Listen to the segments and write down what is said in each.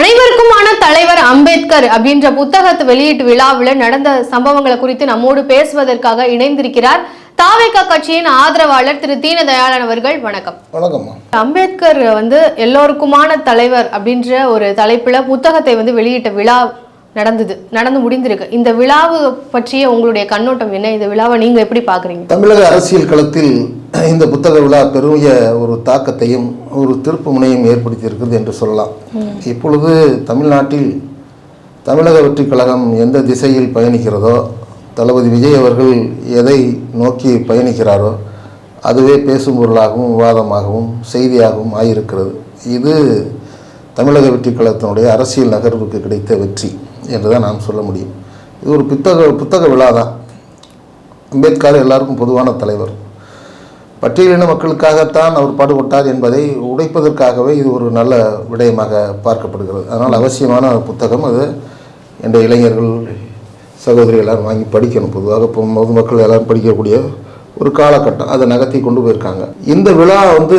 அனைவருக்குமான தலைவர் அம்பேத்கர் அப்படின்ற புத்தகத்தை வெளியீட்டு விழாவில் நடந்த சம்பவங்களை குறித்து நம்மோடு பேசுவதற்காக இணைந்திருக்கிறார். தாவேகா கட்சியின் ஆதரவாளர் திரு தீனதயாளன் அவர்கள் வணக்கம். அம்பேத்கர் வந்து எல்லோருக்குமான தலைவர் அப்படின்ற ஒரு தலைப்புல புத்தகத்தை வந்து வெளியிட்ட விழா நடந்தது நடந்து முடிந்திருக்கு. இந்த விழாவு பற்றிய உங்களுடைய கண்ணோட்டம் என்ன? இந்த விழாவை நீங்க எப்படி பாக்குறீங்க தமிழக அரசியல் களத்தில் இந்த புத்தக விழா பெரிய ஒரு தாக்கத்தையும் ஒரு திருப்பு முனையும் ஏற்படுத்தியிருக்கிறது என்று சொல்லலாம். இப்பொழுது தமிழ்நாட்டில் தமிழக வெற்றிக் கழகம் எந்த திசையில் பயணிக்கிறதோ தளபதி விஜய் அவர்கள் எதை நோக்கி பயணிக்கிறாரோ அதுவே பேசும் பொருளாகவும் விவாதமாகவும் செய்தியாகவும் ஆகியிருக்கிறது இது தமிழக வெற்றிக் கழகத்தினுடைய அரசியல் நகர்வுக்கு கிடைத்த வெற்றி. என்று தான் நாம் சொல்ல முடியும். இது ஒரு புத்தக புத்தக விழா தான் அம்பேத்கர் எல்லாருக்கும் பொதுவான தலைவர். பட்டியலின மக்களுக்காகத்தான் அவர் பாடுபட்டார் என்பதை உடைப்பதற்காகவே இது ஒரு நல்ல விடயமாக பார்க்கப்படுகிறது. அதனால் அவசியமான புத்தகம் அது. என்ற இளைஞர்கள் சகோதரி எல்லாரும் வாங்கி படிக்கணும். பொதுவாக இப்போ பொதுமக்கள் எல்லாரும் படிக்கக்கூடிய ஒரு காலகட்டம். அதை நகர்த்தி கொண்டு போயிருக்காங்க. இந்த விழா வந்து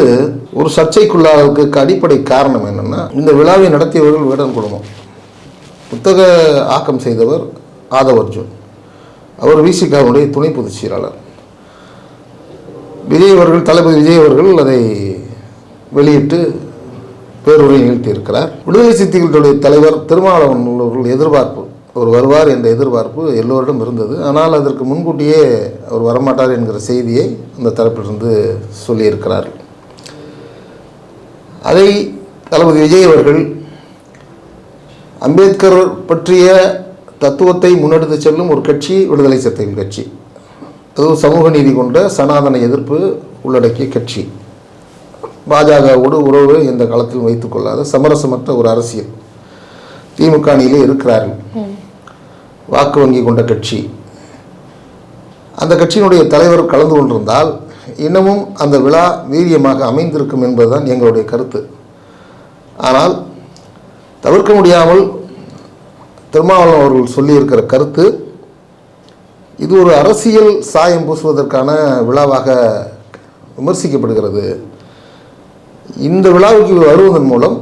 ஒரு சர்ச்சைக்குள்ளாததுக்கு அடிப்படை காரணம் என்னென்னா இந்த விழாவை நடத்தியவர்கள் வேடன் குடும்பம் புத்தக ஆக்கம் செய்தவர் ஆதவ் அர்ஜுன் அவர் விசிகாவுடைய துணை பொதுச் செயலாளர். விஜய் அவர்கள் தளபதி விஜய் அவர்கள் அதை வெளியிட்டு பேருரை நிகழ்த்தியிருக்கிறார். விடுதலை சித்திகளுடைய தலைவர் திருமாவளவன் அவர்கள் எதிர்பார்ப்பு. அவர் வருவார் என்ற எதிர்பார்ப்பு எல்லோரிடம் இருந்தது. ஆனால் அதற்கு முன்கூட்டியே அவர் வரமாட்டார் என்கிற செய்தியை அந்த தரப்பிலிருந்து சொல்லியிருக்கிறார் அதை தளபதி விஜய் அவர்கள் அம்பேத்கர் பற்றிய தத்துவத்தை முன்னெடுத்து செல்லும் ஒரு கட்சி விடுதலை சிறுத்தைகள் கட்சி. அது சமூக நீதி கொண்ட சனாதன எதிர்ப்பு உள்ளடக்கிய கட்சி. பாஜகவோடு உறவு இந்த காலத்தில் வைத்துக் கொள்ளாத சமரசமற்ற ஒரு அரசியல். திமுக அணியிலே இருக்கிறார்கள். வாக்கு வங்கி கொண்ட கட்சி. அந்த கட்சியினுடைய தலைவர் கலந்து கொண்டிருந்தால் இன்னமும் அந்த விழா வீரியமாக அமைந்திருக்கும் என்பதுதான் எங்களுடைய கருத்து. ஆனால் தவிர்க்க முடியாமல் திருமாவளவன் அவர்கள் சொல்லியிருக்கிற கருத்து இது ஒரு அரசியல் சாயம் பூசுவதற்கான விழாவாக விமர்சிக்கப்படுகிறது. இந்த விழாவுக்கு வருவதன் மூலம்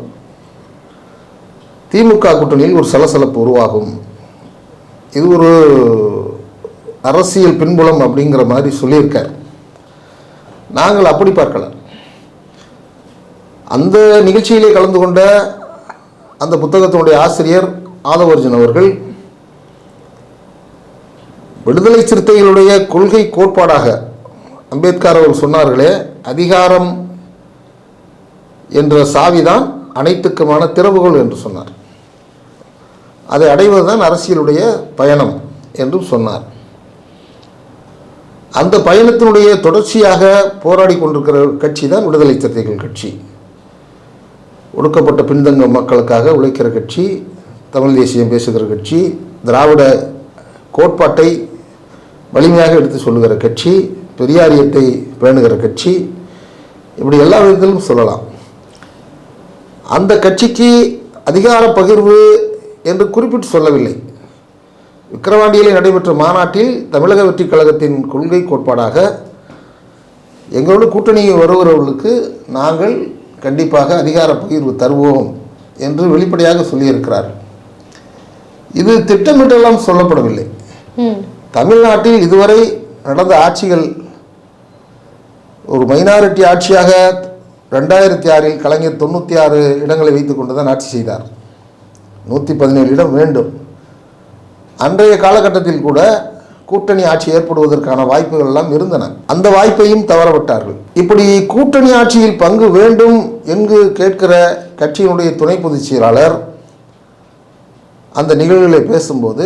திமுக கூட்டணியில் ஒரு சலசலப்பு உருவாகும். இது ஒரு அரசியல் பின்புலம் அப்படிங்கிற மாதிரி சொல்லியிருக்கார். நாங்கள் அப்படி பார்க்கல. அந்த நிகழ்ச்சியிலே கலந்து கொண்ட அந்த புத்தகத்தினுடைய ஆசிரியர் ஆதவர்ஜன் அவர்கள் விடுதலை சிறுத்தைகளுடைய கொள்கை கோட்பாடாக அம்பேத்கர் அவர் சொன்னார்களே அதிகாரம் என்ற சாவிதான் அனைத்துக்குமான திறவுகோல் என்று சொன்னார். அதை அடைவதுதான் அரசியலுடைய பயணம் என்றும் சொன்னார். அந்த பயணத்தினுடைய தொடர்ச்சியாக போராடி கொண்டிருக்கிற கட்சி தான் விடுதலை சிறுத்தைகள் கட்சி. ஒடுக்கப்பட்ட பின்தங்க மக்களுக்காக உழைக்கிற கட்சி தமிழ் தேசியம் பேசுகிற கட்சி திராவிட கோட்பாட்டை வலிமையாக எடுத்து சொல்லுகிற கட்சி பெரியாரியத்தை பேணுகிற கட்சி இப்படி எல்லா விதத்திலும் சொல்லலாம். அந்த கட்சிக்கு அதிகார பகிர்வு என்று குறிப்பிட்டு சொல்லவில்லை. விக்கிரவாண்டியிலே நடைபெற்ற மாநாட்டில் தமிழக வெற்றிக் கழகத்தின் கொள்கை கோட்பாடாக எங்களோடு கூட்டணி வருகிறவர்களுக்கு நாங்கள் கண்டிப்பாக அதிகார பகிர்வு தருவோம் என்று வெளிப்படையாக சொல்லியிருக்கிறார். இது திட்டமிட்டெல்லாம் சொல்லப்படவில்லை. தமிழ்நாட்டில் இதுவரை நடந்த ஆட்சிகள் ஒரு மைனாரிட்டி ஆட்சியாக ரெண்டாயிரத்தி ஆறில் கலைஞர் தொண்ணூற்றி ஆறு இடங்களை வைத்துக் கொண்டு தான் ஆட்சி செய்தார். நூற்றி பதினேழு இடம் வேண்டும். அன்றைய காலகட்டத்தில் கூட கூட்டணி ஆட்சி ஏற்படுவதற்கான வாய்ப்புகள் எல்லாம் இருந்தன. அந்த வாய்ப்பையும் தவறவிட்டார்கள். இப்படி கூட்டணி ஆட்சியில் பங்கு வேண்டும் என்று கேட்கிற கட்சியினுடைய துணை பொதுச் செயலாளர் அந்த நிகழ்வுகளை பேசும்போது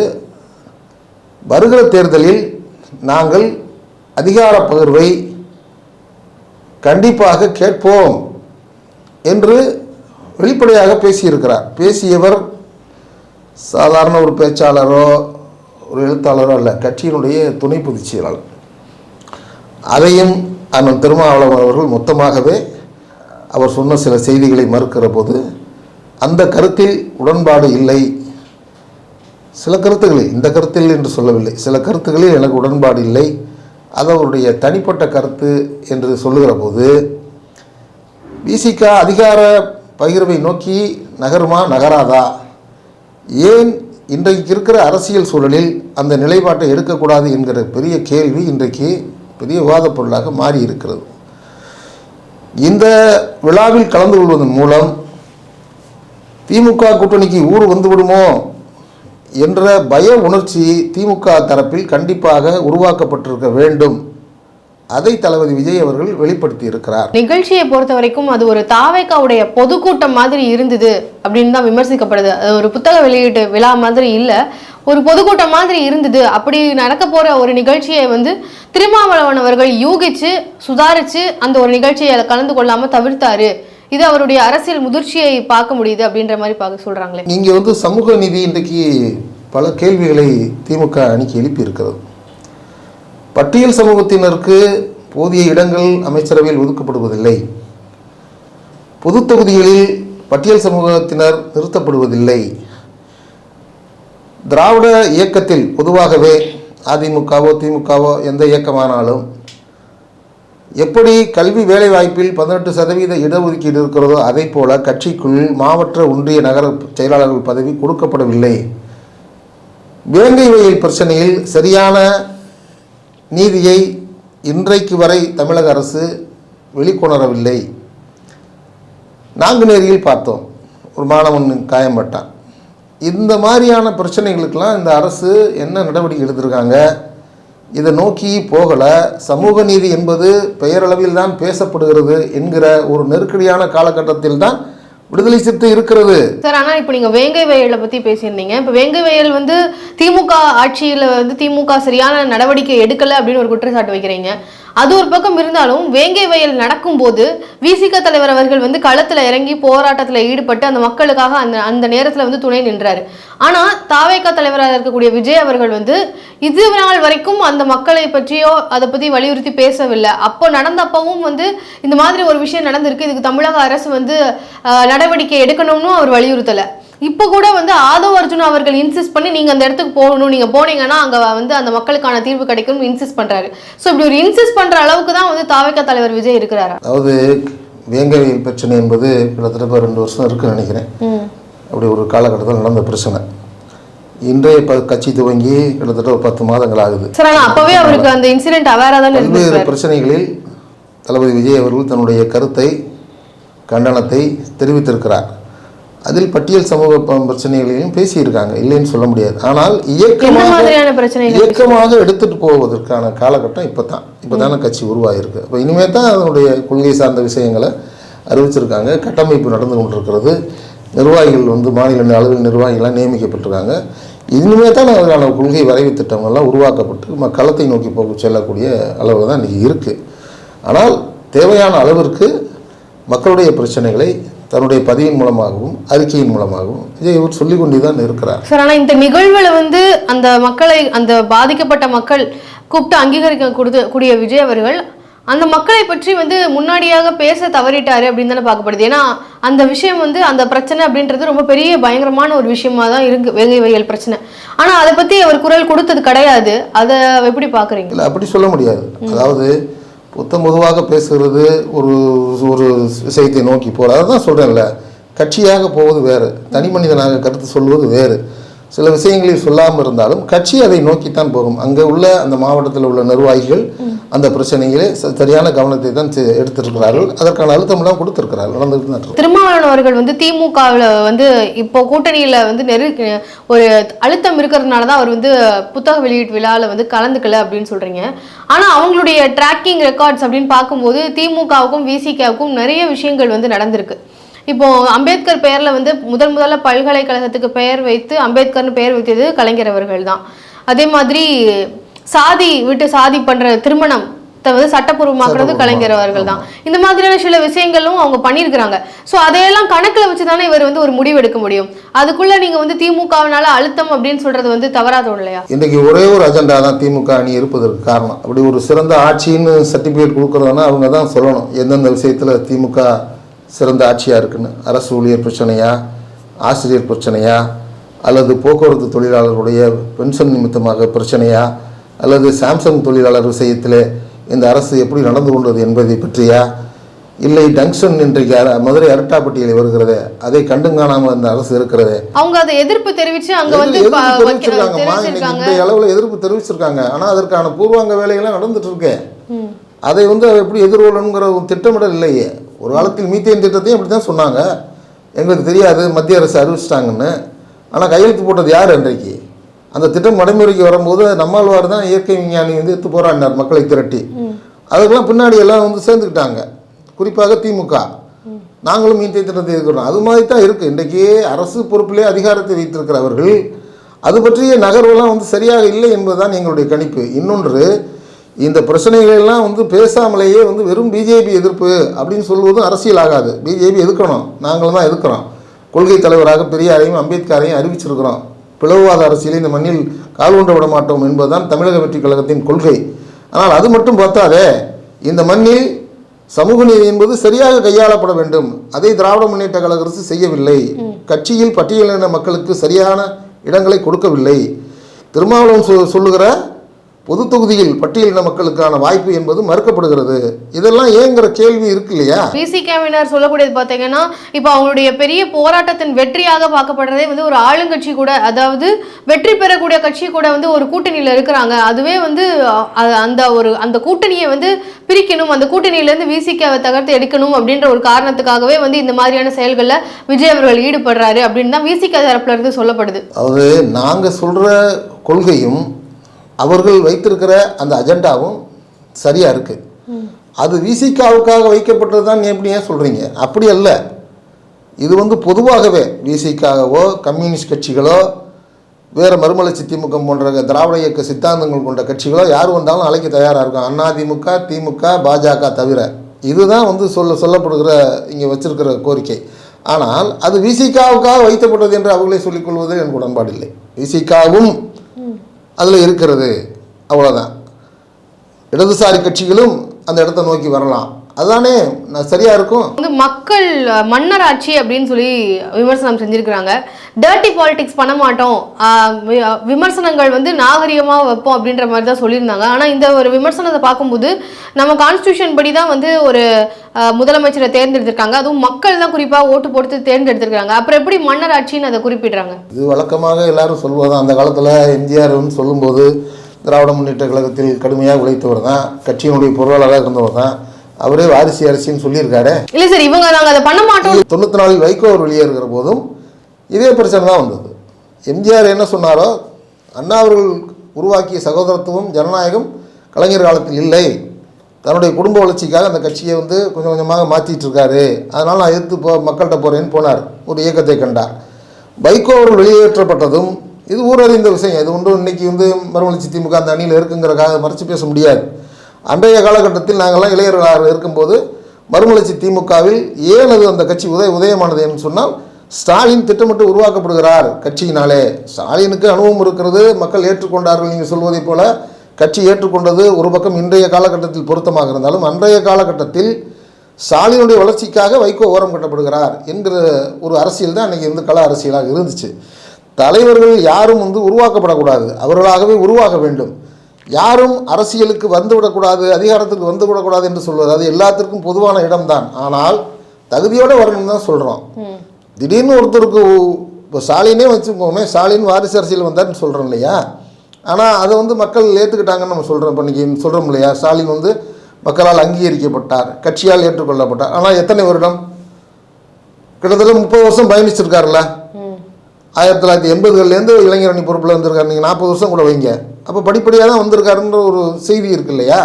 வருகிற தேர்தலில் நாங்கள் அதிகார பகிர்வை கண்டிப்பாக கேட்போம் என்று வெளிப்படையாக பேசியிருக்கிறார். பேசியவர் சாதாரண ஒரு பேச்சாளரோ ஒரு எழுத்தாளரோ அல்ல கட்சியினுடைய துணை பொதுச் செயலாளர். அதையும் அண்ணன் திருமாவளவன் அவர்கள் மொத்தமாகவே அவர் சொன்ன சில செய்திகளை மறுக்கிற போது அந்த கருத்தில் உடன்பாடு இல்லை. சில கருத்துக்களில் இந்த கருத்தில் என்று சொல்லவில்லை. சில கருத்துக்களில் எனக்கு உடன்பாடு இல்லை. அது அவருடைய தனிப்பட்ட கருத்து என்று சொல்லுகிற போது விசிகா அதிகார பகிர்வை நோக்கி நகருமா நகராதா? ஏன் இன்றைக்கு இருக்கிற அரசியல் சூழலில் அந்த நிலைப்பாட்டை எடுக்கக்கூடாது என்கிற பெரிய கேள்வி இன்றைக்கு பெரிய விவாதப் பொருளாக மாறி இருக்கிறது. இந்த விழாவில் கலந்து கொள்வதன் மூலம் திமுக கூட்டணிக்கு ஊர் வந்துவிடுமோ என்ற பய உணர்ச்சி திமுக தரப்பில் கண்டிப்பாக உருவாக்கப்பட்டிருக்க வேண்டும். அதை தளபதி விஜய் அவர்கள் வெளிப்படுத்தி இருக்கிறார். நிகழ்ச்சியை பொறுத்த வரைக்கும் அது ஒரு தாவேக்காவுடைய பொதுக்கூட்டம் மாதிரி இருந்தது அப்படின்னு தான் விமர்சிக்கப்படுது. அது ஒரு புத்தக வெளியீட்டு விழா மாதிரி இல்லை. ஒரு பொதுக்கூட்டம் மாதிரி இருந்தது. அப்படி நடக்க போற ஒரு நிகழ்ச்சியை வந்து திருமாவளவன் அவர்கள் யூகிச்சு சுதாரிச்சு அந்த ஒரு நிகழ்ச்சியை கலந்து கொள்ளாம தவிர்த்தாரு. இது அவருடைய அரசியல் முதிர்ச்சியை பார்க்க முடியுது அப்படின்ற மாதிரி பார்க்க சொல்றாங்களே. நீங்க வந்து சமூக நீதி இன்றைக்கு பல கேள்விகளை திமுக அணிக்கு எழுப்பி இருக்கிறது பட்டியல் சமூகத்தினருக்கு போதிய இடங்கள் அமைச்சரவையில் ஒதுக்கப்படுவதில்லை. பொது தொகுதிகளில் பட்டியல் சமூகத்தினர் நிறுத்தப்படுவதில்லை. திராவிட இயக்கத்தில் பொதுவாகவே அதிமுகவோ திமுகவோ எந்த இயக்கமானாலும் எப்படி கல்வி வேலைவாய்ப்பில் பதினெட்டு சதவீத இடஒதுக்கீடு இருக்கிறதோ அதை போல கட்சிக்குள் மாவட்ட ஒன்றிய நகர செயலாளர்கள் பதவி கொடுக்கப்படவில்லை. வேங்கை வயல் பிரச்சனையில் சரியான நீதியை இன்றைக்கு வரை தமிழக அரசு வெளிக்கொணரவில்லை. நாங்குநேரியில் பார்த்தோம். ஒரு மாணவன் காயம்பட்டான். இந்த மாதிரியான பிரச்சனைகளுக்கெல்லாம் இந்த அரசு என்ன நடவடிக்கை எடுத்திருக்காங்க? இதை நோக்கி போகலை. சமூக நீதி என்பது பெயரளவில் தான் பேசப்படுகிறது என்கிற ஒரு நெருக்கடியான காலகட்டத்தில் தான் விடுதலை சிறுத்தை இருக்கிறது. சார் ஆனா இப்போ நீங்க வேங்கை வயலை பத்தி பேசியிருந்தீங்க. இப்போ வேங்கை வயல் வந்து திமுக ஆட்சியில வந்து திமுக சரியான நடவடிக்கை எடுக்கல அப்படின்னு ஒரு குற்றச்சாட்டு வைக்கிறீங்க. அது ஒரு பக்கம் இருந்தாலும் வேங்கை வயல் நடக்கும்போது விசிக தலைவர் அவர்கள் வந்து களத்துல இறங்கி போராட்டத்துல ஈடுபட்டு அந்த மக்களுக்காக அந்த அந்த நேரத்துல வந்து துணை நின்றாரு. ஆனா தாவேக்கா தலைவராக இருக்கக்கூடிய விஜய் அவர்கள் வந்து இது நாள் வரைக்கும் அந்த மக்களை பற்றியோ அதை பத்தி வலியுறுத்தி பேசவில்லை. அப்போ நடந்தப்பவும் வந்து இந்த மாதிரி ஒரு விஷயம் நடந்திருக்கு. இதுக்கு தமிழக அரசு வந்து நடவடிக்கை எடுக்கணும்னு அவர் வலியுறுத்தலை. இப்போ கூட வந்து ஆதவ் அர்ஜுன் அவர்கள் இன்சிஸ்ட் பண்ணி நீங்க அந்த இடத்துக்கு போகணும். நீங்க போனீங்கன்னா அங்க வந்து அந்த மக்களுக்கான தீர்வு கிடைக்கும் இன்சிஸ்ட் பண்றாரு. ஸோ இப்படி ஒரு இன்சிஸ்ட் பண்ற அளவுக்கு தான் வந்து தாவேக்கா தலைவர் விஜய் இருக்கிறாரா? அதாவது வேங்கவியல் பிரச்சனை என்பது கிட்டத்தட்ட இப்போ ரெண்டு வருஷம் இருக்குன்னு நினைக்கிறேன். அப்படி ஒரு காலகட்டத்தில் நடந்த பிரச்சனை. இன்றைய ப கட்சி துவங்கி கிட்டத்தட்ட ஒரு பத்து மாதங்கள் ஆகுது. அப்பவே அவருக்கு அந்த இன்சிடென்ட் அவேரா தான் பல்வேறு பிரச்சனைகளில் தளபதி விஜய் அவர்கள் தன்னுடைய கருத்தை கண்டனத்தை தெரிவித்திருக்கிறார். அதில் பட்டியல் சமூக பிரச்சனைகளையும் பேசியிருக்காங்க. இல்லைன்னு சொல்ல முடியாது. ஆனால் இயக்கமாக இயக்கமாக எடுத்துட்டு போவதற்கான காலகட்டம் இப்போ தான் இப்போ தானே கட்சி உருவாகிருக்கு அப்போ இனிமேல் தான் அதனுடைய கொள்கை சார்ந்த விஷயங்களை அறிவிச்சிருக்காங்க. கட்டமைப்பு நடந்து கொண்டிருக்கிறது. நிர்வாகிகள் வந்து மாநில அளவில் நிர்வாகிகளாக நியமிக்கப்பட்டிருக்காங்க. இனிமே தான் அதற்கான கொள்கை வரைவு திட்டங்கள்லாம் உருவாக்கப்பட்டு ம- களத்தை நோக்கி போக செல்லக்கூடிய அளவில் தான் இன்றைக்கி இருக்குது ஆனால் தேவையான அளவிற்கு மக்களுடைய பிரச்சனைகளை தன்னுடைய பதிவின் மூலமாகவும் அறிக்கையின் மூலமாகவும் விஜய் அவர் சொல்லிக் கொண்டே தான் இருக்கிறார். சார் ஆனா இந்த நிகழ்வுல வந்து அந்த மக்களை அந்த பாதிக்கப்பட்ட மக்கள் கூப்பிட்டு அங்கீகரிக்க கொடுத்து கூடிய விஜய் அவர்கள் அந்த மக்களை பற்றி வந்து முன்னாடியாக பேச தவறிட்டாரு அப்படின்னு தானே பார்க்கப்படுது. ஏன்னா அந்த விஷயம் வந்து அந்த பிரச்சனை அப்படின்றது ரொம்ப பெரிய பயங்கரமான ஒரு விஷயமா தான் இருக்கு வேங்கை வயல் பிரச்சனை. ஆனா அதை பத்தி அவர் குரல் கொடுத்தது கிடையாது. அதை எப்படி பாக்குறீங்க இல்லை அப்படி சொல்ல முடியாது. அதாவது புத்தம் பொதுவாக பேசுகிறது ஒரு ஒரு விஷயத்தை நோக்கி போகிறது அதுதான் சொல்கிறேன்ல கட்சியாக போவது வேறு தனி மனிதனாக கருத்து சொல்வது வேறு. சில விஷயங்களை சொல்லாமல் இருந்தாலும் கட்சி அதை நோக்கித்தான் போகும். அங்கே உள்ள அந்த மாவட்டத்தில் உள்ள நிர்வாகிகள் அந்த பிரச்சனைகளே ச- சரியான கவனத்தை தான் எடுத்திருக்கிறார்கள். அதற்கான அழுத்தம்லாம் கொடுத்திருக்கிறார்கள். நடந்துட்டு தான் திருமாவளவன் அவர்கள் வந்து திமுகவில் வந்து இப்போ கூட்டணியில் வந்து நெரு ஒரு அழுத்தம் இருக்கிறதுனால தான் அவர் வந்து புத்தக வெளியீட்டு விழாவில் வந்து கலந்துக்கல அப்படின்னு சொல்கிறீங்க ஆனால் அவங்களுடைய ட்ராக்கிங் ரெக்கார்ட்ஸ் அப்படின்னு பார்க்கும்போது திமுகவுக்கும் விசிகாவுக்கும் நிறைய விஷயங்கள் வந்து நடந்திருக்கு. இப்போ அம்பேத்கர் பெயரில் வந்து முதல் முதல்ல பல்கலைக்கழகத்துக்கு பெயர் வைத்து அம்பேத்கர்னு பெயர் வைத்தது கலைஞர் அவர்கள் தான் அதே மாதிரி சாதி விட்டு சாதி பண்ற திருமணம் வந்து சட்டப்பூர்வமாக்குறது கலைஞர் அவர்கள் தான் இந்த மாதிரியான சில விஷயங்களும் அவங்க பண்ணியிருக்கிறாங்க. ஸோ அதையெல்லாம் கணக்கில் வச்சு தானே இவர் வந்து ஒரு முடிவு எடுக்க முடியும். அதுக்குள்ள நீங்க வந்து திமுகவினால அழுத்தம் அப்படின்னு சொல்றது வந்து தவறா தோணலையா? இன்றைக்கு ஒரே ஒரு அஜெண்டா தான் திமுக அணி இருப்பதற்கு காரணம். அப்படி ஒரு சிறந்த ஆட்சின்னு சர்டிஃபிகேட் கொடுக்குறதுனா அவங்க தான் சொல்லணும். எந்தெந்த விஷயத்தில் திமுக சிறந்த ஆட்சியாக இருக்குன்னு அரசு ஊழியர் பிரச்சனையா ஆசிரியர் பிரச்சனையா அல்லது போக்குவரத்து தொழிலாளர்களுடைய பென்ஷன் நிமித்தமாக பிரச்சனையா அல்லது சாம்சங் தொழிலாளர் விஷயத்தில் இந்த அரசு எப்படி நடந்து கொண்டது என்பதை பற்றியா இல்லை டங்ஷன் இன்றைக்கு மதுரை அரட்டாப்பட்டியில் வருகிறது அதை கண்டும் காணாமல் அந்த அரசு இருக்கிறது. அவங்க அதை எதிர்ப்பு தெரிவிச்சு அங்க வந்து தெரிவிச்சிருக்காங்கம்மா இன்னைக்கு இந்த அளவில் எதிர்ப்பு தெரிவிச்சிருக்காங்க. ஆனால் அதற்கான பூர்வாங்க வேலைகள்லாம் நடந்துட்டு இருக்கு. அதை வந்து எப்படி எதிர்கொள்ளணுங்கிற ஒரு திட்டமிடல் இல்லையே. ஒரு காலத்தில் மீத்தேன் திட்டத்தையும் அப்படி தான் சொன்னாங்க. எங்களுக்கு தெரியாது மத்திய அரசு அறிவிச்சிட்டாங்கன்னு. ஆனால் கையெழுத்து போட்டது யார் அன்றைக்கு? அந்த திட்டம் நடைமுறைக்கு வரும்போது நம்மாழ்வார் தான் இயற்கை விஞ்ஞானி வந்து எடுத்து போராடினார் மக்களை திரட்டி. அதுக்கெல்லாம் பின்னாடி எல்லாம் வந்து சேர்ந்துக்கிட்டாங்க. குறிப்பாக திமுக. நாங்களும் மீன் திட்டத்தை இருக்கிறோம் அது மாதிரி தான் இருக்குது இன்றைக்கி அரசு பொறுப்பிலே அதிகாரத்தை வைத்திருக்கிறவர்கள் அது பற்றிய நகர்வெல்லாம் வந்து சரியாக இல்லை என்பதுதான் எங்களுடைய கணிப்பு. இன்னொன்று இந்த பிரச்சனைகளெல்லாம் வந்து பேசாமலேயே வந்து வெறும் பிஜேபி எதிர்ப்பு அப்படின்னு சொல்வதும் அரசியல் ஆகாது. பிஜேபி எதிர்க்கணும். நாங்களும் தான் எதிர்க்கிறோம். கொள்கை தலைவராக பெரியாரையும் அம்பேத்கரையும் அறிவிச்சிருக்கிறோம். பிளவுவாத அரசியலை இந்த மண்ணில் கால் கொண்டு விட மாட்டோம் என்பதுதான் தமிழக வெற்றிக் கழகத்தின் கொள்கை. ஆனால் அது மட்டும் பார்த்தாதே இந்த மண்ணில் சமூக நீதி என்பது சரியாக கையாளப்பட வேண்டும். அதை திராவிட முன்னேற்ற கழக அரசு செய்யவில்லை. கட்சியில் பட்டியலின மக்களுக்கு சரியான இடங்களை கொடுக்கவில்லை. திருமாவளவன் சொ- சொல்லுகிற பொது தொகுதியில் பட்டியலின மக்களுக்கான வாய்ப்பு என்பது மறுக்கப்படுகிறது. இதெல்லாம் ஏங்கிற கேள்வி இருக்கு இல்லையா? பிசிகேவினர் சொல்லக்கூடியது பார்த்தீங்கன்னா இப்போ அவங்களுடைய பெரிய போராட்டத்தின் வெற்றியாக பார்க்கப்படுறதே வந்து ஒரு ஆளுங்கட்சி கூட அதாவது வெற்றி பெறக்கூடிய கட்சி கூட வந்து ஒரு கூட்டணியில் இருக்கிறாங்க. அதுவே வந்து அந்த ஒரு அந்த கூட்டணியை வந்து பிரிக்கணும் அந்த கூட்டணியிலேருந்து விசிகாவை தகர்த்து எடுக்கணும் அப்படின்ற ஒரு காரணத்துக்காகவே வந்து இந்த மாதிரியான செயல்களில் விஜய் அவர்கள் ஈடுபடுறாரு அப்படின்னு தான் விசிக தரப்புல இருந்து சொல்லப்படுது. அதாவது நாங்கள் சொல்கிற கொள்கையும் அவர்கள் வைத்திருக்கிற அந்த அஜெண்டாவும் சரியாக இருக்குது அது விசிகாவுக்காக வைக்கப்பட்டது தான் எப்படி ஏன் சொல்கிறீங்க அப்படி அல்ல. இது வந்து பொதுவாகவே விசிகாகவோ கம்யூனிஸ்ட் கட்சிகளோ வேறு மறுமலர்ச்சி திமுக போன்ற திராவிட இயக்க சித்தாந்தங்கள் கொண்ட கட்சிகளோ யார் வந்தாலும் அழைக்க தயாராக இருக்கும். அதிமுக திமுக பாஜக தவிர. இதுதான் வந்து சொல்ல சொல்லப்படுகிற இங்கே வச்சிருக்கிற கோரிக்கை. ஆனால் அது விசிகாவுக்காக வைக்கப்பட்டது என்று அவர்களே சொல்லிக்கொள்வதில் எனக்கு உடன்பாடு இல்லை விசிகாவும் அதில் இருக்கிறது. அவ்வளோதான் இடதுசாரி கட்சிகளும் அந்த இடத்த நோக்கி வரலாம். அதுதானே நான் சரியாக இருக்கும்? வந்து மக்கள் மன்னர் ஆட்சி அப்படின்னு சொல்லி விமர்சனம் செஞ்சிருக்கிறாங்க. டர்ட்டி பாலிடிக்ஸ் பண்ண மாட்டோம். விமர்சனங்கள் வந்து நாகரிகமாக வைப்போம் அப்படின்ற மாதிரி தான் சொல்லியிருந்தாங்க. ஆனால் இந்த ஒரு விமர்சனத்தை பார்க்கும்போது நம்ம கான்ஸ்டியூஷன் படி தான் வந்து ஒரு முதலமைச்சரை தேர்ந்தெடுத்திருக்காங்க. அதுவும் மக்கள் தான் குறிப்பாக ஓட்டு போட்டு தேர்ந்தெடுத்திருக்காங்க அப்புறம் எப்படி மன்னர் ஆட்சின்னு அதை குறிப்பிடுறாங்க? இது வழக்கமாக எல்லாரும் சொல்வதுதான் அந்த காலத்தில் எம்ஜிஆர் வந்து சொல்லும்போது திராவிட முன்னேற்ற கழகத்தில் கடுமையாக உழைத்தவர் தான். கட்சியினுடைய பொருளாளராக இருந்தவர் தான். அவரே வாரிசு அரசின்னு சொல்லியிருக்காரு. இல்லை சார் இவங்க நாங்கள் அதை பண்ண மாட்டோம். தொண்ணூற்றி நாலில் வைகோ அவர் வெளியேறுகிற போதும் இதே பிரச்சனை தான் வந்தது. எம்ஜிஆர் என்ன சொன்னாரோ அண்ணா அவர்கள் உருவாக்கிய சகோதரத்துவம் ஜனநாயகம் கலைஞர் காலத்தில் இல்லை. தன்னுடைய குடும்ப வளர்ச்சிக்காக அந்த கட்சியை வந்து கொஞ்சம் கொஞ்சமாக மாற்றிட்டு இருக்காரு. அதனால் நான் எதிர்த்து போ மக்கள்கிட்ட போகிறேன்னு போனார். ஒரு இயக்கத்தை கண்டார். வைகோ அவர்கள் வெளியேற்றப்பட்டதும் இது ஊரறிந்த விஷயம். இது ஒன்றும் இன்னைக்கு வந்து மறுமலர்ச்சி திமுக அந்த அணியில் இருக்குங்கிறக்காக மறைச்சு பேச முடியாது. அன்றைய காலகட்டத்தில் நாங்கள்லாம் இளையர்களாக இருக்கும்போது மறுமலர்ச்சி திமுகவில் ஏன் அது அந்த கட்சி உதய உதயமானது என்று சொன்னால் ஸ்டாலின் திட்டமிட்டு உருவாக்கப்படுகிறார் கட்சியினாலே. ஸ்டாலினுக்கு அனுபவம் இருக்கிறது மக்கள் ஏற்றுக்கொண்டார்கள் நீங்கள் சொல்வதைப் போல கட்சி ஏற்றுக்கொண்டது ஒரு பக்கம் இன்றைய காலகட்டத்தில் பொருத்தமாக இருந்தாலும் அன்றைய காலகட்டத்தில் ஸ்டாலினுடைய வளர்ச்சிக்காக வைகோ ஓரம் கட்டப்படுகிறார் என்கிற ஒரு அரசியல் தான் அன்றைக்கி வந்து கள அரசியலாக இருந்துச்சு. தலைவர்கள் யாரும் வந்து உருவாக்கப்படக்கூடாது அவர்களாகவே உருவாக வேண்டும். யாரும் அரசியலுக்கு வந்துவிடக்கூடாது அதிகாரத்துக்கு வந்துவிடக்கூடாது என்று சொல்வது அது எல்லாத்திற்கும் பொதுவான இடம்தான். ஆனால் தகுதியோடு வரணும்னு தான் சொல்கிறோம் திடீர்னு ஒருத்தருக்கு இப்போ ஸ்டாலினே வச்சுக்கோமே ஸ்டாலின் வாரிசு அரசியல் வந்தார்னு சொல்கிறோம் இல்லையா? ஆனால் அதை வந்து மக்கள் ஏற்றுக்கிட்டாங்கன்னு நம்ம சொல்கிறோம் இப்போ இன்றைக்கி சொல்கிறோம் இல்லையா? ஸ்டாலின் வந்து மக்களால் அங்கீகரிக்கப்பட்டார் கட்சியால் ஏற்றுக்கொள்ளப்பட்டார். ஆனால் எத்தனை வருடம்? கிட்டத்தட்ட முப்பது வருஷம் பயணிச்சிருக்காருல்ல? ஆயிரத்தி தொள்ளாயிரத்தி எண்பதுகள்லேருந்து இளைஞரணி பொறுப்பில் வந்திருக்காரு. நீங்கள் நாற்பது வருஷம் கூட வைங்க. அப்போ படிப்படியாக தான் வந்திருக்காருன்ற ஒரு செய்தி இருக்கு இல்லையா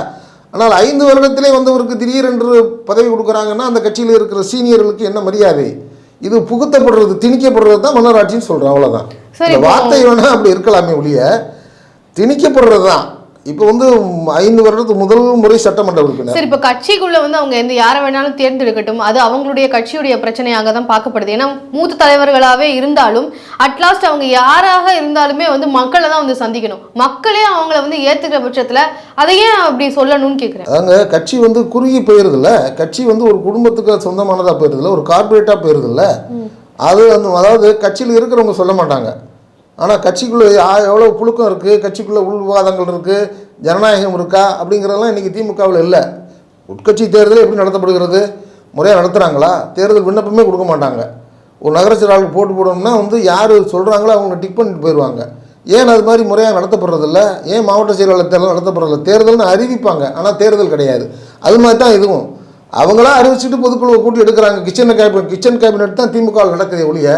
ஆனால் ஐந்து வருடத்திலே வந்தவருக்கு திடீரென்று பதவி கொடுக்குறாங்கன்னா அந்த கட்சியில் இருக்கிற சீனியர்களுக்கு என்ன மரியாதை? இது புகுத்தப்படுறது திணிக்கப்படுறது தான் மன்னராட்சின்னு சொல்கிறேன் அவ்வளோதான் வார்த்தை வேணால் அப்படி இருக்கலாமே ஒழிய திணிக்கப்படுறது தான். இப்போ வந்து ஐந்து வருடத்துக்கு முதல் முறை சட்டமன்ற உறுப்பினர். சரி இப்போ கட்சிக்குள்ள வந்து அவங்க எந்த யாரை வேணாலும் தேர்ந்தெடுக்கட்டும் அது அவங்களுடைய கட்சியுடைய பிரச்சனையாக தான் பார்க்கப்படுது. ஏன்னா மூத்த தலைவர்களாகவே இருந்தாலும் அட்லாஸ்ட் அவங்க யாராக இருந்தாலுமே வந்து மக்களை தான் வந்து சந்திக்கணும். மக்களே அவங்கள வந்து ஏத்துக்கிற பட்சத்துல அதை ஏன் அப்படி சொல்லணும்னு கேட்குறேன் அதாங்க கட்சி வந்து குறுகி போயிருதுல்ல. கட்சி வந்து ஒரு குடும்பத்துக்கு சொந்தமானதாக போயிருதுல்ல ஒரு கார்பரேட்டாக போயிருதுல்ல. அது அந்த அதாவது கட்சியில் இருக்கிறவங்க சொல்ல மாட்டாங்க. ஆனால் கட்சிக்குள்ளே எவ்வளோ புழுக்கம் இருக்குது கட்சிக்குள்ளே உள் விவாதங்கள் இருக்குது ஜனநாயகம் இருக்கா அப்படிங்கிறதெல்லாம் இன்றைக்கி திமுகவில் இல்லை. உட்கட்சி தேர்தல் எப்படி நடத்தப்படுகிறது? முறையாக நடத்துகிறாங்களா தேர்தல் விண்ணப்பமே கொடுக்க மாட்டாங்க. ஒரு நகர செயலாளருக்கு போட்டு போடணும்னா வந்து யார் சொல்கிறாங்களோ அவங்க டிக் பண்ணிட்டு போயிடுவாங்க ஏன் அது மாதிரி முறையாக நடத்தப்படுறதில்ல? ஏன் மாவட்ட செயலாளர் தேர்தல் நடத்தப்படுறதில்ல? தேர்தல்னு அறிவிப்பாங்க ஆனால் தேர்தல் கிடையாது. அது மாதிரி தான் இதுவும். அவங்களா அறிவிச்சுட்டு பொதுக்குழுவை கூட்டி எடுக்கிறாங்க. கிச்சன் கேபினட் கிச்சன் கேபினட் தான் திமுகவில் நடக்குதே ஒழிய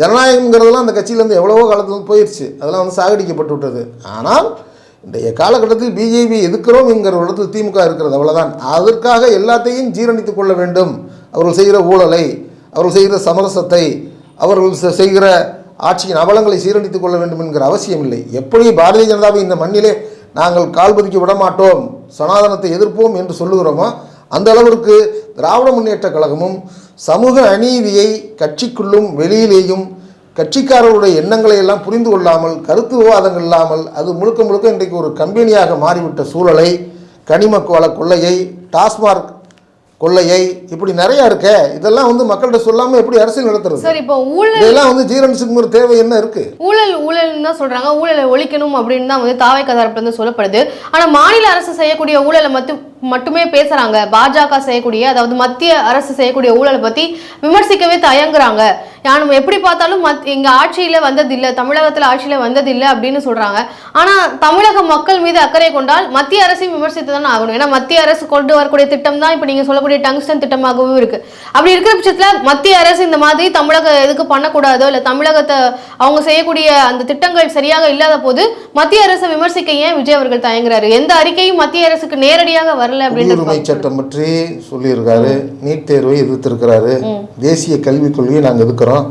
ஜனநாயகம்ங்கிறதெல்லாம் அந்த கட்சியிலேருந்து எவ்வளவோ காலத்தில் போயிடுச்சு அதெல்லாம் வந்து சாகடிக்கப்பட்டு விட்டது. ஆனால் இன்றைய காலகட்டத்தில் பிஜேபி எதிர்க்கிறோம் என்கிற ஒரு இடத்தில் திமுக இருக்கிறது அவ்வளோதான் அதற்காக எல்லாத்தையும் ஜீரணித்துக் கொள்ள வேண்டும். அவர்கள் செய்கிற ஊழலை அவர்கள் செய்கிற சமரசத்தை அவர்கள் செய்கிற ஆட்சியின் அவலங்களை சீரணித்துக் கொள்ள வேண்டும் என்கிற அவசியம் இல்லை. எப்படி பாரதிய ஜனதாவை இந்த மண்ணிலே நாங்கள் கால் பதிக்க விட மாட்டோம் சனாதனத்தை எதிர்ப்போம் என்று சொல்லுகிறோமோ அந்த அளவிற்கு திராவிட முன்னேற்ற கழகமும் சமூக அநீதியை கட்சிக்குள்ளும் வெளியிலேயும் கட்சிக்காரர்களுடைய எண்ணங்களை எல்லாம் புரிந்து கொள்ளாமல் கருத்து விவாதங்கள் இல்லாமல் அது முழுக்க முழுக்க இன்றைக்கு ஒரு கம்பெனியாக மாறிவிட்ட சூழலை கனிம வள கொள்ளையை டாஸ்மார்க் கொள்ளையை இப்படி நிறைய இருக்கே. இதெல்லாம் வந்து மக்கள்கிட்ட சொல்லாம எப்படி அரசியல் நடத்துறது? சார் இப்போ ஊழல் இதெல்லாம் வந்து ஜீரணிச்சுங்கிற தேவை என்ன இருக்கு? ஊழல் ஊழல்னு தான் சொல்றாங்க. ஊழலை ஒழிக்கணும் அப்படின்னு தான் வந்து தாவை தரப்புல இருந்து சொல்லப்படுது. ஆனா மாநில அரசு செய்யக்கூடிய ஊழலை மட்டும் மட்டுமே பேசுறாங்க. பாஜக செய்யக்கூடிய அதாவது மத்திய அரசு செய்யக்கூடிய ஊழலை பத்தி விமர்சிக்கவே தயங்குறாங்க. யானும் எப்படி பார்த்தாலும் மத் எங்க ஆட்சியில வந்ததில்லை தமிழகத்துல ஆட்சியில வந்ததில்லை அப்படின்னு சொல்றாங்க. ஆனா தமிழக மக்கள் மீது அக்கறை கொண்டால் மத்திய அரசையும் விமர்சித்து தானே ஆகணும். ஏன்னா மத்திய அரசு கொண்டு வரக்கூடிய திட்டம் தான் இப்ப நீங்க சொல்லக்கூடிய டங்ஸ்டன் திட்டமாகவும் இருக்கு. அப்படி இருக்கிற பட்சத்துல மத்திய அரசு இந்த மாதிரி தமிழக எதுக்கு பண்ணக்கூடாதோ இல்ல தமிழகத்தை அவங்க செய்யக்கூடிய அந்த திட்டங்கள் சரியாக இல்லாத போது மத்திய அரசை விமர்சிக்க ஏன் விஜய் அவர்கள் தயங்குறாரு? எந்த அறிக்கையும் மத்திய அரசுக்கு நேரடியாக வரல குடியுரிமை சட்டம் பற்றி சொல்லியிருக்காரு. நீட் தேர்வை எதிர்த்திருக்கிறாரு. தேசிய கல்விக் கொள்கையை நாங்கள் எதிர்க்கிறோம்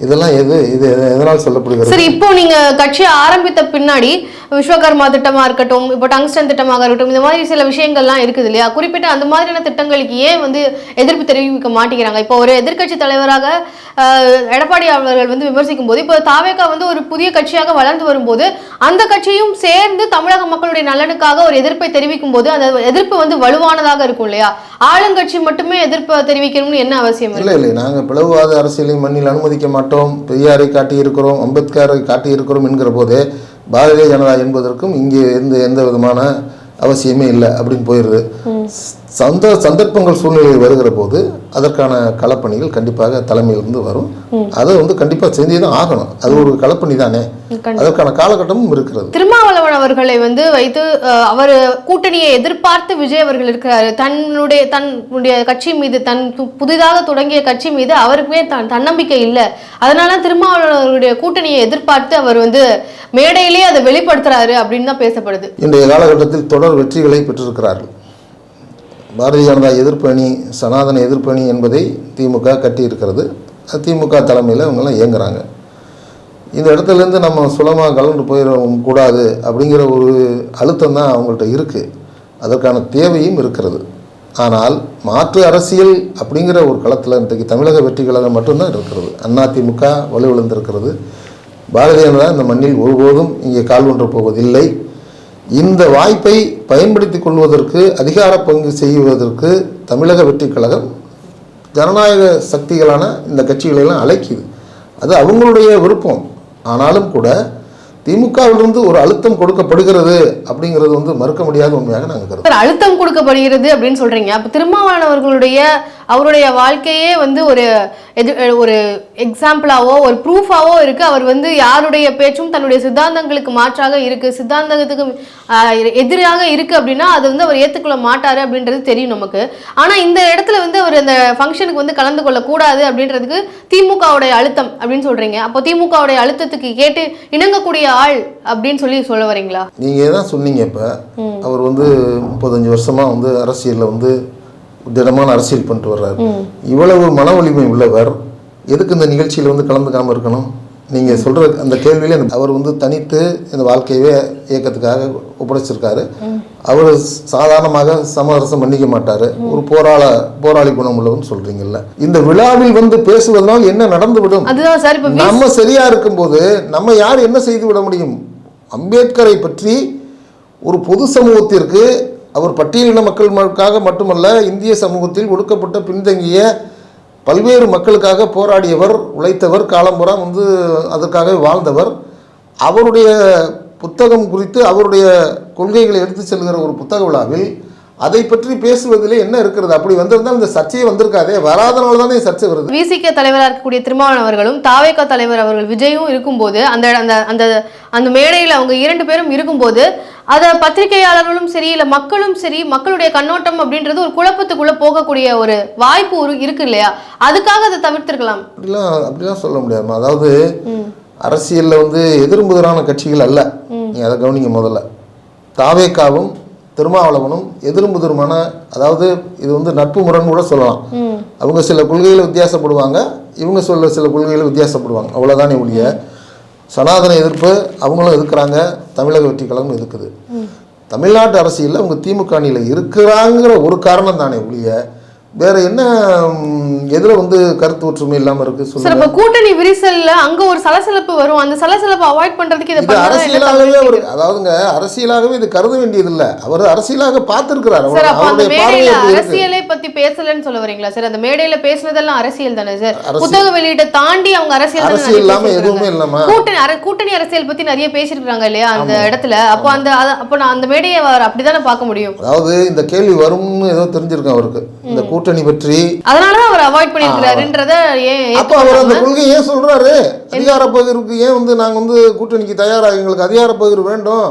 இதெல்லாம் எது? இது எத- எதனால் சொல்லப்படுகிறது? சரி இப்போ நீங்க கட்சி ஆரம்பித்த பின்னாடி விஸ்வகர்மா திட்டமா இருக்கட்டும் இப்போ டங்ஸ்டன் திட்டமாக இருக்கட்டும் இந்த மாதிரி சில விஷயங்கள்லாம் இருக்குது இல்லையா? குறிப்பிட்ட அந்த மாதிரியான திட்டங்களுக்கு ஏன் வந்து எதிர்ப்பு தெரிவிக்க மாட்டேங்கிறாங்க? இப்போ ஒரு எதிர்க்கட்சி தலைவராக எடப்பாடி அவர்கள் வந்து விமர்சிக்கும் போது இப்போ தாவேகா வந்து ஒரு புதிய கட்சியாக வளர்ந்து வரும்போது அந்த கட்சியும் சேர்ந்து தமிழக மக்களுடைய நலனுக்காக ஒரு எதிர்ப்பை தெரிவிக்கும் போது அந்த எதிர்ப்பு வந்து வலுவானதாக இருக்கும் இல்லையா? ஆளுங்கட்சி மட்டுமே எதிர்ப்பு தெரிவிக்கணும்னு என்ன அவசியம் இல்லை இல்லை. நாங்கள் பிளவுவாத அரசியலை மண்ணில் அனுமதிக்க மாட்டோம். பெரியாரை காட்டியிருக்கிறோம் அம்பேத்கரை காட்டியிருக்கிறோம் என்கிற போது பாரதிய ஜனதா என்பதற்கும் இங்கே எந்த எந்த விதமான அவசியமே இல்லை அப்படின்னு போயிடுது. சந்த சந்தர்ப்பங்கள் சூழ்நிலை வருகிற போது அதற்கான களப்பணிகள் கண்டிப்பாக தலைமையிலிருந்து வரும். அதை வந்து கண்டிப்பாக செஞ்சே தான் ஆகணும். அது ஒரு களப்பணி தானே? அதற்கான காலகட்டமும் இருக்கிறது. திருமாவளவன் அவர்களை வந்து வைத்து அவர் கூட்டணியை எதிர்பார்த்து விஜய் அவர்கள் இருக்கிறாரு. தன்னுடைய தன்னுடைய கட்சி மீது தன் புதிதாக தொடங்கிய கட்சி மீது அவருக்குமே தன் தன்னம்பிக்கை இல்லை. அதனால திருமாவளவன் அவருடைய கூட்டணியை எதிர்பார்த்து அவர் வந்து மேடையிலேயே அதை வெளிப்படுத்துறாரு அப்படின்னு தான் பேசப்படுது. இன்றைய காலகட்டத்தில் தொடர் வெற்றிகளை பெற்றிருக்கிறார்கள். பாரதிய ஜனதா எதிர்ப்பு அணி சனாதன எதிர்ப்பு அணி என்பதை திமுக கட்டியிருக்கிறது. திமுக தலைமையில் இவங்கெல்லாம் இயங்குறாங்க. இந்த இடத்துலேருந்து நம்ம சுலமாக கலந்து போயிடவும் கூடாது அப்படிங்கிற ஒரு அழுத்தம் தான் அவங்கள்ட்ட இருக்குது அதற்கான தேவையும் இருக்கிறது. ஆனால் மாற்று அரசியல் அப்படிங்கிற ஒரு களத்தில் இன்றைக்கு தமிழக வெற்றி கழகம் மட்டும்தான் இருக்கிறது. அதிமுக வலுவிழந்திருக்கிறது. பாரதிய ஜனதா இந்த மண்ணில் ஒருபோதும் இங்கே கால் ஒன்று போவதில்லை. இந்த வாய்ப்பை பயன்படுத்தி கொள்வதற்கு அதிகார பங்கு செய்வதற்கு தமிழக வெற்றி கழகம் ஜனநாயக சக்திகளான இந்த கட்சிகளெல்லாம் அழைக்குது. அது அவங்களுடைய விருப்பம். ஆனாலும் கூட திமுகவிலிருந்து ஒரு அழுத்தம் கொடுக்கப்படுகிறது அப்படிங்கிறது வந்து மறுக்க முடியாத உண்மையாக நாங்கள் கருதுறோம். அழுத்தம் கொடுக்கப்படுகிறது அப்படின்னு சொல்றீங்க. அப்போ திருமாவளவர்களுடைய அவருடைய வாழ்க்கையே வந்து ஒரு எது ஒரு எக்ஸாம்பிளாவோ ஒரு ப்ரூஃபாவோ இருக்கு. அவர் வந்து யாருடைய பேச்சும் தன்னுடைய சித்தாந்தங்களுக்கு மாற்றாக இருக்கு. சித்தாந்தத்துக்கு எதிராக இருக்கு அப்படின்னா அது வந்து அவர் ஏத்துக்கொள்ள மாட்டாரு அப்படின்றது தெரியும் நமக்கு. ஆனா இந்த இடத்துல வந்து அவர் அந்த ஃபங்க்ஷனுக்கு வந்து கலந்து கொள்ள கூடாது அப்படின்றதுக்கு திமுகவுடைய அழுத்தம் அப்படின்னு சொல்றீங்க. அப்போ திமுகவுடைய அழுத்தத்துக்கு கேட்டு இணங்கக்கூடிய ஆள் அப்படின்னு சொல்லி சொல்ல வரீங்களா? நீங்கள் தான் சொன்னீங்க இப்போ? அவர் வந்து முப்பத்தஞ்சு வருஷமாக வந்து அரசியலில் வந்து திடமான அரசியல் பண்ணிட்டு வர்றாரு. இவ்வளவு மன வலிமை உள்ளவர் எதுக்கு இந்த நிகழ்ச்சியில் வந்து கலந்துக்காமல் இருக்கணும்? நீங்கள் சொல்கிற அந்த கேள்வியில அவர் வந்து தனித்து இந்த வாழ்க்கையவே இயக்கத்துக்காக ஒப்படைச்சிருக்காரு. அவர் சாதாரணமாக சமரசம் பண்ணிக்க மாட்டார். ஒரு போராள போராளி குணம் உள்ளவர்னு சொல்கிறீங்கல்ல இந்த விழாவில் வந்து பேசுவதனால் என்ன சார் இப்ப நம்ம சரியா இருக்கும்போது நம்ம யார் என்ன செய்து விட முடியும்? அம்பேத்கரை பற்றி ஒரு பொது சமூகத்திற்கு அவர் பட்டியலின மக்களுக்காக மட்டுமல்ல இந்திய சமூகத்தில் ஒடுக்கப்பட்ட பின்தங்கிய பல்வேறு மக்களுக்காக போராடியவர் உழைத்தவர் காலம்புறா வந்து அதற்காக வாழ்ந்தவர். அவருடைய புத்தகம் குறித்து அவருடைய கொள்கைகளை எடுத்து செல்கிற ஒரு புத்தக விழாவில் அதை பற்றி பேசுவதிலே என்ன இருக்கிறது? அப்படி வந்திருந்தால் இந்த சர்ச்சையே வந்திருக்காதே. வராதனால தானே சர்ச்சை வருது. விசிக தலைவராக இருக்கக்கூடிய திருமாவளவன் அவர்களும் தாவேகா தலைவர் அவர்கள் விஜயும் இருக்கும்போது அந்த அந்த அந்த அந்த மேடையில் அவங்க இரண்டு பேரும் இருக்கும்போது அதை பத்திரிகையாளர்களும் சரி இல்லை மக்களும் சரி மக்களுடைய கண்ணோட்டம் அப்படின்றது ஒரு குழப்பத்துக்குள்ள போகக்கூடிய ஒரு வாய்ப்பு ஒரு இருக்கு இல்லையா? அதுக்காக அதை தவிர்த்திருக்கலாம். அப்படிலாம் அப்படிலாம் சொல்ல முடியாதுமா. அதாவது அரசியலில் வந்து எதிர்முதிரான கட்சிகள் அல்ல. நீங்கள் அதை கவனிங்க முதல்ல. தாவேக்காவும் திருமாவளவனும் எதிர்முதிருமான அதாவது இது வந்து நட்பு முரண் கூட சொல்லலாம். அவங்க சில கொள்கையில் வித்தியாசப்படுவாங்க இவங்க சொல்ல சில கொள்கையில் வித்தியாசப்படுவாங்க. அவ்வளோதானே ஒழிய சனாதன எதிர்ப்பு அவங்களும் எதிர்க்கிறாங்க தமிழக வெற்றி கழகம் எதிர்க்குது. தமிழ்நாட்டு அரசியலில் அவங்க திமுக அணியில் இருக்கிறாங்கிற ஒரு காரணம் தானே ஒழிய வேற என்ன எதுல வந்து கருத்து ஒற்றுமை இல்லாமல் இருக்கு சொல்லுங்க. கூட்டணி விரிசல்ல அங்க ஒரு சலசலப்பு வரும். அந்த சலசலப்பை அவாய்ட் பண்றதுக்கு இதை அரசியலாகவே ஒரு அதாவதுங்க அரசியலாகவே இது கருத வேண்டியதில்லை. அவர் அரசியலாக பார்த்திருக்கிறார். சார் அப்ப அந்த மேடையில அரசியலை பத்தி பேசலன்னு சொல்ல வரீங்களா சார்? அந்த மேடையில பேசுனதெல்லாம் அரசியல் தானே சார். புத்தக வெளியீட்டை தாண்டி அவங்க அரசியல் அரசியல் இல்லாம. எதுவுமே இல்லைம்மா கூட்டணி கூட்டணி அரசியல் பத்தி நிறைய பேசியிருக்காங்க இல்லையா அந்த இடத்துல? அப்போ அந்த அப்போ நான் அந்த மேடையை அவர் அப்படிதானே பார்க்க முடியும்? அதாவது இந்த கேள்வி வரும்னு ஏதோ தெரிஞ்சிருக்கும் அவருக்கு. இந்த கூட்டணி பற்றி அதனாலதான் அவர் அவாய்ட் பண்ணிருக்கிறாருன்றத ஏன் அப்போ அவர் அந்த? கொள்கை ஏன் சொல்றாரு? அதிகார பகிர்வுக்கு ஏன் வந்து நாங்க வந்து கூட்டணிக்கு தயாராக எங்களுக்கு அதிகார பகிர்வு வேண்டும்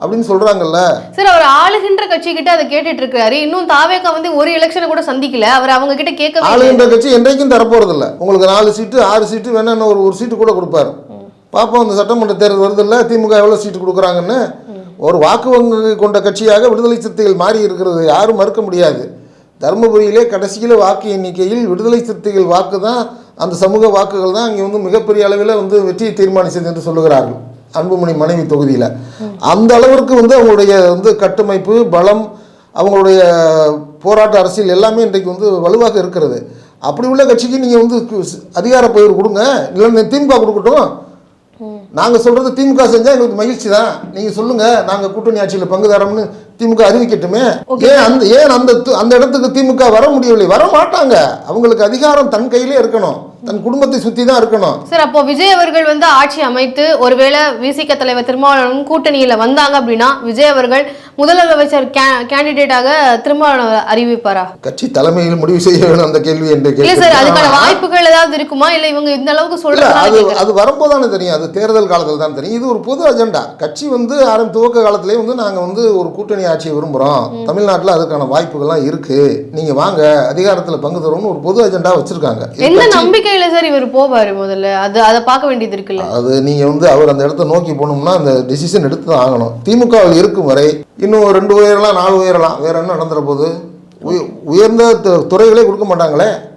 அப்படின்னு சொல்றாங்கல்ல? சார் அவர் ஆளுகின்ற கட்சி கிட்ட அதை கேட்டுட்டு இருக்காரு இன்னும் தாவேக்கா வந்து ஒரு எலெக்ஷனை கூட சந்திக்கல. அவர் அவங்க கிட்ட இல்லை. ஆளுகின்ற கட்சி என்றைக்கும் தரப்போறதில்ல. உங்களுக்கு நாலு சீட்டு ஆறு சீட்டு வேணா ஒரு ஒரு சீட்டு கூட கொடுப்பாரு. பார்ப்போம் அந்த சட்டமன்ற தேர்தல் வருதுல்ல திமுக எவ்வளோ சீட்டு கொடுக்குறாங்கன்னு. ஒரு வாக்கு வங்கி கொண்ட கட்சியாக விடுதலை சிறுத்தைகள் மாறி இருக்கிறது யாரும் மறுக்க முடியாது. தருமபுரியிலே கடைசியில் வாக்கு எண்ணிக்கையில் விடுதலை சிறுத்தைகள் வாக்கு தான் அந்த சமூக வாக்குகள் தான் இங்கே வந்து மிகப்பெரிய அளவில் வந்து வெற்றியை தீர்மானித்தது என்று சொல்லுகிறார்கள். அன்புமணி மனைவி தொகுதியில். அந்த அளவிற்கு வந்து அவங்களுடைய வந்து கட்டமைப்பு பலம் அவங்களுடைய போராட்ட அரசியல் எல்லாமே இன்றைக்கு வந்து வலுவாக இருக்கிறது. அப்படி உள்ள கட்சிக்கு நீங்கள் வந்து அதிகார பகிர்வு கொடுங்க. இல்லை திமுக கொடுக்கட்டும். நாங்கள் சொல்கிறது திமுக செஞ்சால் எங்களுக்கு மகிழ்ச்சி தான். நீங்கள் சொல்லுங்கள் நாங்கள் கூட்டணி ஆட்சியில் பங்குதாரம்னு திமுக அறிவிக்கட்டுமே. ஏன் அந்த ஏன் அந்த அந்த இடத்துக்கு திமுக வர முடியவில்லை? வர மாட்டாங்க. அவங்களுக்கு அதிகாரம் தன் கையிலே இருக்கணும். தன் குடும்பத்தை சுற்றி தான் இருக்கணும். சார் அப்போ விஜய் அவர்கள் வந்து ஆட்சி அமைத்து ஒருவேளை விசிக தலைவர் திருமாவளவன் கூட்டணியில வந்தாங்க அப்படின்னா விஜய் அவர்கள் முதலமைச்சர் கேண்டிடேட்டாக திருமாவளவன் அறிவிப்பாரா? கட்சி தலைமையில் முடிவு செய்ய வேணும் அந்த கேள்வி என்று இல்ல சார் அதுக்கான. வாய்ப்புகள் ஏதாவது இருக்குமா? இல்ல இவங்க இந்த அளவுக்கு சொல்றதுனால அது. அது வரும்போதானே தெரியும். அது தேர்தல் காலத்தில் தான் தெரியும். இது ஒரு பொது அஜெண்டா. கட்சி வந்து ஆரம்ப துவக்க காலத்திலே வந்து நாங்கள் வந்து ஒரு கூட்டணி ஆட்சியை விரும்புகிறோம் தமிழ்நாட்டில் அதுக்கான வாய்ப்புகள்லாம் இருக்கு. நீங்கள் வாங்க அதிகாரத்தில் பங்கு தரும்னு ஒரு பொது அஜெண்டா வச்சிருக்காங்க. இது எந்த இல்லை சார் இவர் போவாரு முதல்ல. அது அதை பார்க்க வேண்டியது இருக்குல்ல. அது நீங்கள் வந்து அவர் அந்த இடத்த நோக்கி போகணும்னா அந்த டிசிஷன் எடுத்து தான் ஆகணும் திமுகவில் இருக்கும் வரை இன்னும் ரெண்டு உயரலாம் நாலு உயரலாம். வேற என்ன நடந்துற போது உயர்ந்த து- துறைகளே கொடுக்க மாட்டாங்களே?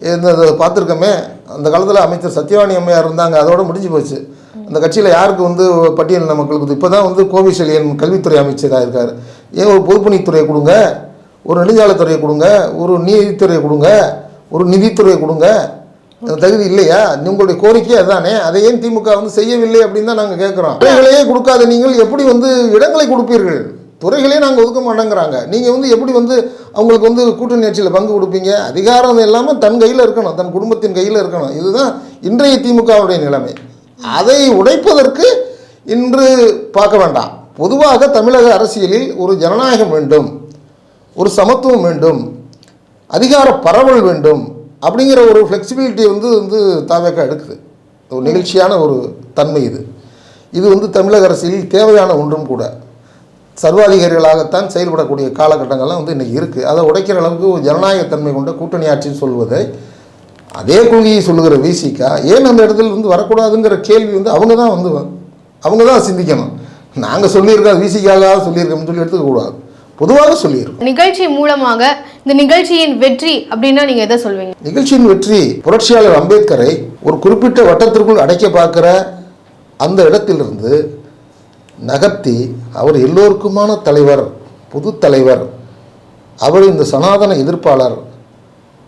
இந்த பார்த்துருக்கோமே. அந்த காலத்தில் அமைச்சர் சத்யவாணி அம்மையார் இருந்தாங்க. அதோட முடிஞ்சு போச்சு. அந்த கட்சியில் யாருக்கு வந்து பட்டியலின மக்களுக்கு இப்போ தான் வந்து கோவிசெலியன் கல்வித்துறை அமைச்சராக இருக்கார். ஏன் ஒரு பொதுப்பணித்துறையை கொடுங்க? ஒரு நெடுஞ்சாலைத்துறையை கொடுங்க. ஒரு நீதித்துறையை கொடுங்க. ஒரு நிதித்துறையை கொடுங்க. தகுதி இல்லையா? உங்களுடைய கோரிக்கை அதுதானே? அதை ஏன் திமுக வந்து செய்யவில்லை அப்படின்னு தான் நாங்கள் கேட்குறோம் துறைகளையே கொடுக்காத நீங்கள் எப்படி வந்து இடங்களை கொடுப்பீர்கள்? துறைகளே நாங்கள் ஒதுக்க மாட்டேங்கிறாங்க. நீங்கள் வந்து எப்படி வந்து அவங்களுக்கு வந்து கூட்டணி ஆட்சியில் பங்கு கொடுப்பீங்க? அதிகாரம் எல்லாமே தன் கையில் இருக்கணும் தன் குடும்பத்தின் கையில் இருக்கணும். இதுதான் இன்றைய திமுகவுடைய நிலைமை. அதை உடைப்பதற்கு இன்று பார்க்க வேண்டாம். பொதுவாக தமிழக அரசியலில் ஒரு ஜனநாயகம் வேண்டும் ஒரு சமத்துவம் வேண்டும் அதிகார பரவல் வேண்டும் அப்படிங்கிற ஒரு ஃப்ளெக்சிபிலிட்டி வந்து வந்து தாவேக்கா எடுக்குது. ஒரு நிகழ்ச்சியான ஒரு தன்மை இது. இது வந்து தமிழக அரசியலில் தேவையான ஒன்றும் கூட. சர்வாதிகாரிகளாகத்தான் செயல்படக்கூடிய காலகட்டங்கள்லாம் வந்து இன்றைக்கி இருக்குது அதை உடைக்கிற அளவுக்கு ஒரு ஜனநாயகத்தன்மை கொண்ட கூட்டணி ஆட்சின்னு சொல்வதை அதே கொள்கையை சொல்லுகிற விசிகா ஏன் அந்த இடத்துல இருந்து வரக்கூடாதுங்கிற கேள்வி வந்து அவங்க தான் வந்து அவங்க தான் சிந்திக்கணும். நாங்கள் சொல்லியிருக்கோம் விசிக்காக சொல்லியிருக்கோம்னு சொல்லி எடுத்துக்கக்கூடாது பொதுவாக சொல்லியிருக்கோம். நிகழ்ச்சி மூலமாக இந்த நிகழ்ச்சியின் வெற்றி அப்படின்னா நீங்க எதை சொல்வீங்க? நிகழ்ச்சியின் வெற்றி புரட்சியாளர் அம்பேத்கரை ஒரு குறிப்பிட்ட வட்டத்திற்குள் அடைக்க பார்க்கிற அந்த இடத்திலிருந்து நகர்த்தி அவர் எல்லோருக்குமான தலைவர் பொது தலைவர் அவர் இந்த சனாதன எதிர்ப்பாளர்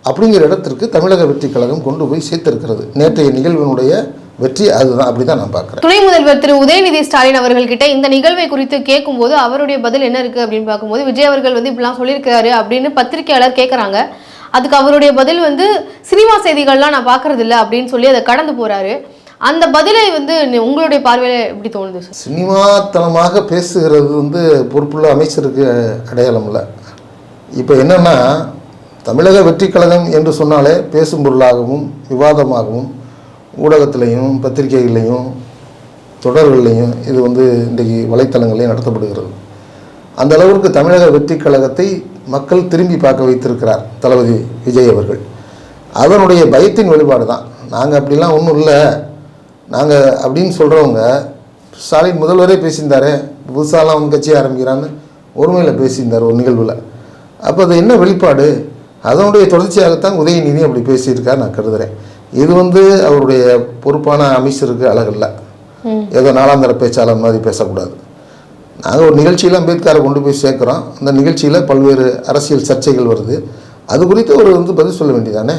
அப்படிங்கிற இடத்திற்கு தமிழக வெற்றி கழகம் கொண்டு போய் சேர்த்திருக்கிறது. நேற்றைய நிகழ்வினுடைய வெற்றி அதுதான் அப்படி தான் நான் பார்க்குறேன். துணை முதல்வர் திரு உதயநிதி ஸ்டாலின் அவர்கள் கிட்ட இந்த நிகழ்வை குறித்து கேட்கும்போது அவருடைய பதில் என்ன இருக்கு அப்படின்னு பார்க்கும்போது விஜய் அவர்கள் வந்து இப்படிலாம் சொல்லியிருக்காரு அப்படின்னு பத்திரிக்கையாளர் கேட்குறாங்க. அதுக்கு அவருடைய பதில் வந்து சினிமா செய்திகள்லாம் நான் பார்க்கறது இல்ல அப்படின்னு சொல்லி அதை கடந்து போறாரு. அந்த பதிலை வந்து உங்களுடைய பார்வையில எப்படி தோணுது சார் சினிமாத்தனமாக பேசுகிறது வந்து பொறுப்புள்ள அமைச்சருக்கு அடையாளம் இல்லை இப்போ என்னன்னா தமிழக வெற்றி கழகம் என்று சொன்னாலே பேசும் பொருளாகவும் விவாதமாகவும் ஊடகத்திலையும் பத்திரிகைகள்லையும் தொடர்கள்லையும் இது வந்து இன்றைக்கு வலைத்தளங்களையும் நடத்தப்படுகிறது. அந்த அளவிற்கு தமிழக வெற்றி கழகத்தை மக்கள் திரும்பி பார்க்க வைத்திருக்கிறார் தளபதி விஜய் அவர்கள். அதனுடைய பயத்தின் வெளிப்பாடு தான். நாங்கள் அப்படிலாம் ஒன்றும் இல்லை. நாங்கள் அப்படின்னு சொல்கிறவங்க ஸ்டாலின் முதல்வரே பேசியிருந்தார் புதுசாலாம் வந்து கட்சியை ஆரம்பிக்கிறான்னு ஒருமையில் பேசியிருந்தார் ஒரு நிகழ்வில். அப்போ அது என்ன வெளிப்பாடு? அதனுடைய தொடர்ச்சியாகத்தான் உதயநிதி அப்படி பேசியிருக்கார் நான் கருதுகிறேன் இது வந்து அவருடைய பொறுப்பான அமைச்சருக்கு அழகல்ல ஏதோ நாலாந்தர பேச்சாளர் மாதிரி பேசக்கூடாது. நாங்கள் ஒரு நிகழ்ச்சியில் அம்பேத்கரை கொண்டு போய் சேர்க்குறோம். அந்த நிகழ்ச்சியில் பல்வேறு அரசியல் சர்ச்சைகள் வருது. அது குறித்து அவர் வந்து பதில் சொல்ல வேண்டியதானே?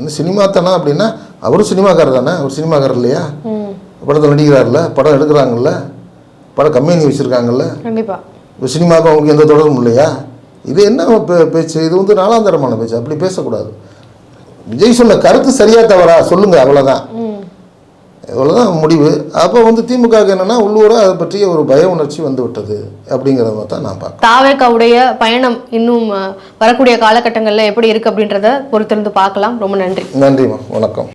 இந்த சினிமாத்தனம் அப்படின்னா அவரும் சினிமாக்காரர் தானே? அவர் சினிமாக்காரர் இல்லையா? படத்தில் நடிக்கிறார்ல படம் எடுக்கிறாங்கல்ல? படம் கம்பெனி வச்சுருக்காங்கல்ல? கண்டிப்பா. இப்போ சினிமாவுக்கு அவங்களுக்கு எந்த தொடர்பும் இல்லையா? இது என்ன பேச்சு? இது வந்து நாலாந்தரமான பேச்சு. அப்படி பேசக்கூடாது. விஜய் சொன்ன கருத்து சரியா தவறா? சொல்லுங்க அவ்வளோதான் இவ்வளோதான் முடிவு. அப்போ வந்து திமுக என்னன்னா உள்ளூர அதை பற்றிய ஒரு பய உணர்ச்சி வந்து விட்டது அப்படிங்கிறத தான் நான் பார்க்குறேன். தாவேக்காவுடைய பயணம் இன்னும் வரக்கூடிய காலகட்டங்கள்ல எப்படி இருக்கு அப்படின்றத பொறுத்திருந்து பார்க்கலாம். ரொம்ப நன்றி. நன்றிம்மா வணக்கம்.